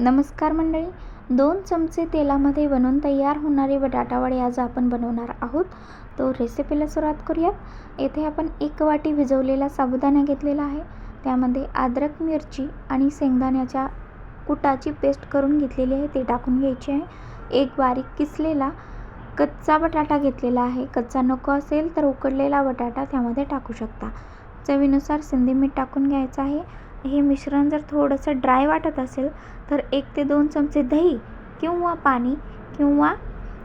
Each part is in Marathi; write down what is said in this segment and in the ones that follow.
नमस्कार मंडळी. दोन चमचे तेलामध्ये बनवून तयार होणारे बटाटा वडे आज आपण बनवणार आहोत. तो रेसिपीला सुरुवात करूयात. येथे आपण एक वाटी भिजवलेला साबुदाणा घेतलेला आहे. त्यामध्ये अद्रक मिरची आणि शेंगदाण्याच्या कुटाची पेस्ट करून घेतलेली आहे. ते टाकून घ्यायची आहे. एक बारीक किसलेला कच्चा बटाटा घेतलेला आहे. कच्चा नको असेल तर उकडलेला बटाटा त्यामध्ये टाकू शकता. चवीनुसार सिंधी मीठ टाकून घ्यायचं आहे. हे मिश्रण जर थोडंसं ड्राय वाटत असेल तर एक ते दोन चमचे दही किंवा पाणी किंवा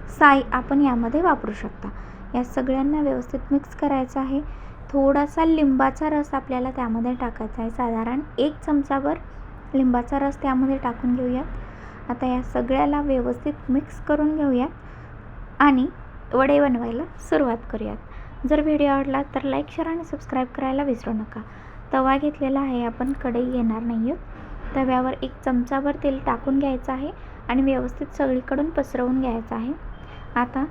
साय आपण यामध्ये वापरू शकता. या सगळ्यांना व्यवस्थित मिक्स करायचं आहे. थोडासा लिंबाचा रस आपल्याला त्यामध्ये टाकायचा आहे. साधारण एक चमचाभर लिंबाचा रस त्यामध्ये टाकून घेऊयात. आता या सगळ्याला व्यवस्थित मिक्स करून घेऊयात आणि वडे बनवायला सुरुवात करूयात. जर व्हिडिओ आवडला तर लाईक शेअर आणि सबस्क्राईब करायला विसरू नका. तवा घेतलेला आहे. आपण कढई घेणार नाही आहोत तव्यावर एक चमचाभर तेल टाकून घ्यायचं आहे आणि व्यवस्थित सगळीकडून पसरवून घ्यायचं आहे. आता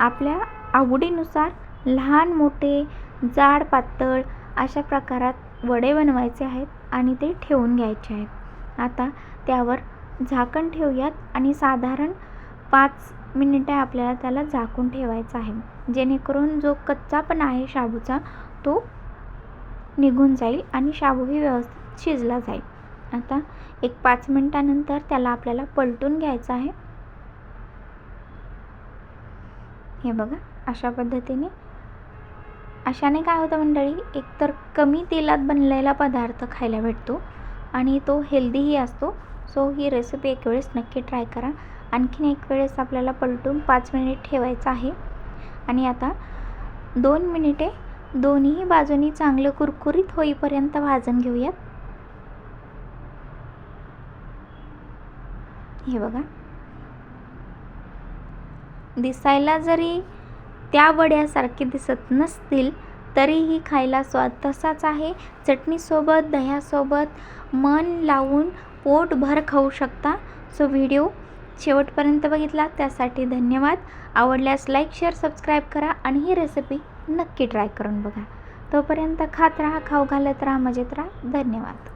आपल्या आवडीनुसार लहान मोठे जाड पातळ अशा प्रकारात वडे बनवायचे आहेत आणि ते ठेवून घ्यायचे आहेत. आता त्यावर झाकण ठेवूयात आणि साधारण पाच मिनिटे आपल्याला त्याला झाकून ठेवायचं आहे. जेणेकरून जो कच्चा पण आहे शाबूचा तो निघून जाईल आणि शाबूही व्यवस्थित शिजला जाईल. आता एक पाच मिनटानंतर त्याला आपल्याला पलटून घ्यायचं आहे. हे बघा अशा पद्धतीने. अशाने काय होतं मंडळी एकतर कमी तेलात बनलेला पदार्थ खायला भेटतो आणि तो हेल्दीही असतो. सो ही रेसिपी एक वेळेस नक्की ट्राय करा. आणखीन एक वेळेस आपल्याला पलटून पाच मिनिट ठेवायचं आहे. आणि आता दोन मिनिटे दोन्ही बाजूनी चांगलं कुरकुरीत होईपर्यंत भाजून घेऊयात. हे बघा. दिसायला जरी त्या वड्यासारखे दिसत नसतील तरीही खायला स्वाद तसाच आहे. चटणीसोबत दह्यासोबत मन लावून पोटभर खाऊ शकता. सो व्हिडिओ शेवटपर्यंत बघितला त्यासाठी धन्यवाद. आवडल्यास लाईक शेअर सबस्क्राईब करा आणि ही रेसिपी नक्की ट्राय करून बघा. तोपर्यंत खात राहा खाऊ घालत राहा मजेत राहा. धन्यवाद.